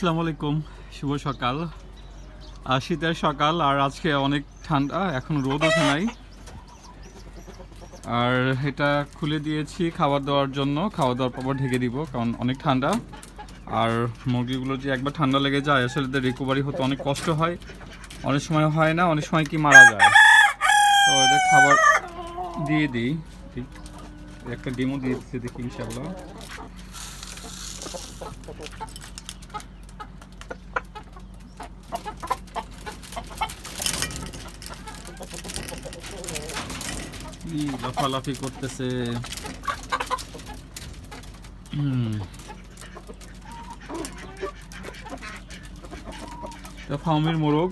আসসালামু আলাইকুম, শুভ সকাল। আর শীতের সকাল আর আজকে অনেক ঠান্ডা, এখন রোদ ওঠে নাই। আর এটা খুলে দিয়েছি খাবার দেওয়ার জন্য, খাওয়া দাওয়ার পর ঢেকে দিব, কারণ অনেক ঠান্ডা। আর মুরগিগুলো যে একবার ঠান্ডা লেগে যায়, আসলে এদের রিকভারি হতে অনেক কষ্ট হয়। অনেক সময় হয় না, অনেক সময় কি মারা যায়। তো এদের খাবার দিয়ে দিই, ঠিক। একটা ডিমও দিয়ে দিচ্ছি দেখি ইনশাল্লাহ লাফালাফি করতেছে। এটা মোরগ।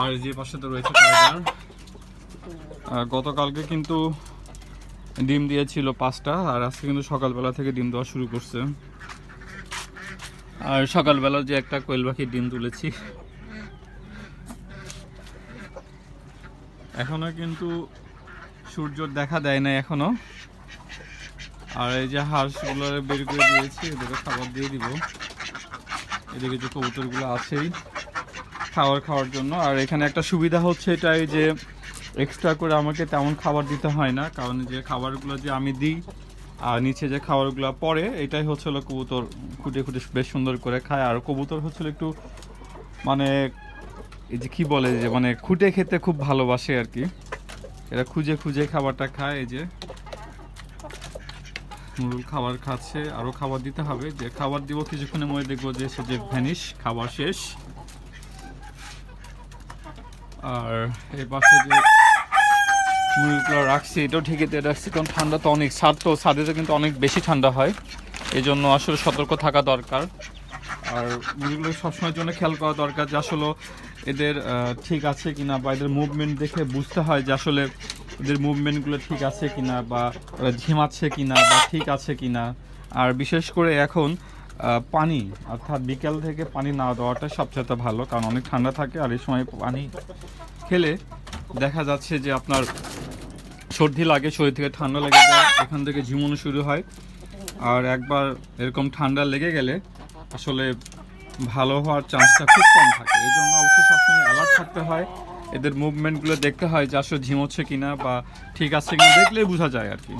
আর যে পাশে তো রয়েছে গতকালকে কিন্তু ডিম দিয়েছিল পাঁচটা, আর আজকে কিন্তু সকালবেলা থেকে ডিম দেওয়া শুরু করছে। আর সকালবেলা যে একটা কোয়েল পাখির ডিম তুলেছি। এখনও কিন্তু সূর্য দেখা দেয় না এখনও। আর এই যে হাঁসগুলো বের করে দিয়েছি, এদেরকে খাবার দিয়ে দিব। এদিকে যে কবুতরগুলো আছেই খাবার খাওয়ার জন্য। আর এখানে একটা সুবিধা হচ্ছে এটাই যে এক্সট্রা করে আমাকে তেমন খাবার দিতে হয় না, কারণ যে খাবারগুলো যে আমি দিই আর নিচে যে খাবারগুলো পড়ে, এটাই হচ্ছে হলো কবুতর খুঁটে খুঁটে বেশ সুন্দর করে খায়। আর কবুতর হচ্ছিল একটু মানে এই যে কি বলে যে মানে খুঁটে খেতে খুব ভালোবাসে আর কি। এরা খুঁজে খুঁজে খাবারটা খায়, এই যে মুরুল খাবার খাচ্ছে আরও খাবার দিতে হবে। যে খাবার দিব কিছুক্ষণের মধ্যে দেখব যে সে যে ভ্যানিশ, খাবার শেষ। আর এই পাশে যে মুরগিগুলো রাখছি, এটাও ঠেকেতে রাখছি, কারণ ঠান্ডা তো অনেক ছাদ তো ছাদে কিন্তু অনেক বেশি ঠান্ডা হয়। এই জন্য আসলে সতর্ক থাকা দরকার। আর মুরগিগুলো সবসময়ের জন্য খেয়াল করা দরকার যে আসলে এদের ঠিক আছে কিনা বা এদের মুভমেন্ট দেখে বুঝতে হয় যে আসলে এদের মুভমেন্টগুলো ঠিক আছে কিনা বা ঝিমাচ্ছে কিনা বা ঠিক আছে কিনা। আর বিশেষ করে এখন পানি, অর্থাৎ বিকেল থেকে পানি না দেওয়াটা সবচেয়ে ভালো কারণ অনেক ঠান্ডা থাকে আর এই সময় পানি খেলে দেখা যাচ্ছে যে আপনার সর্দি লাগে, শরীর থেকে ঠান্ডা লেগে যায়, এখান থেকে ঝিমুনো শুরু হয়। আর একবার এরকম ঠান্ডা লেগে গেলে আসলে ভালো হওয়ার চান্সটা খুব কম থাকে। এই জন্য অবশ্যই সবসময় অ্যালার্ট থাকতে হয়। এদের মুভমেন্টগুলো দেখতে হয় যে আসলে ঝিমোচ্ছে কিনা বা ঠিক আছে কিনা, দেখলেই বোঝা যায় আর কি।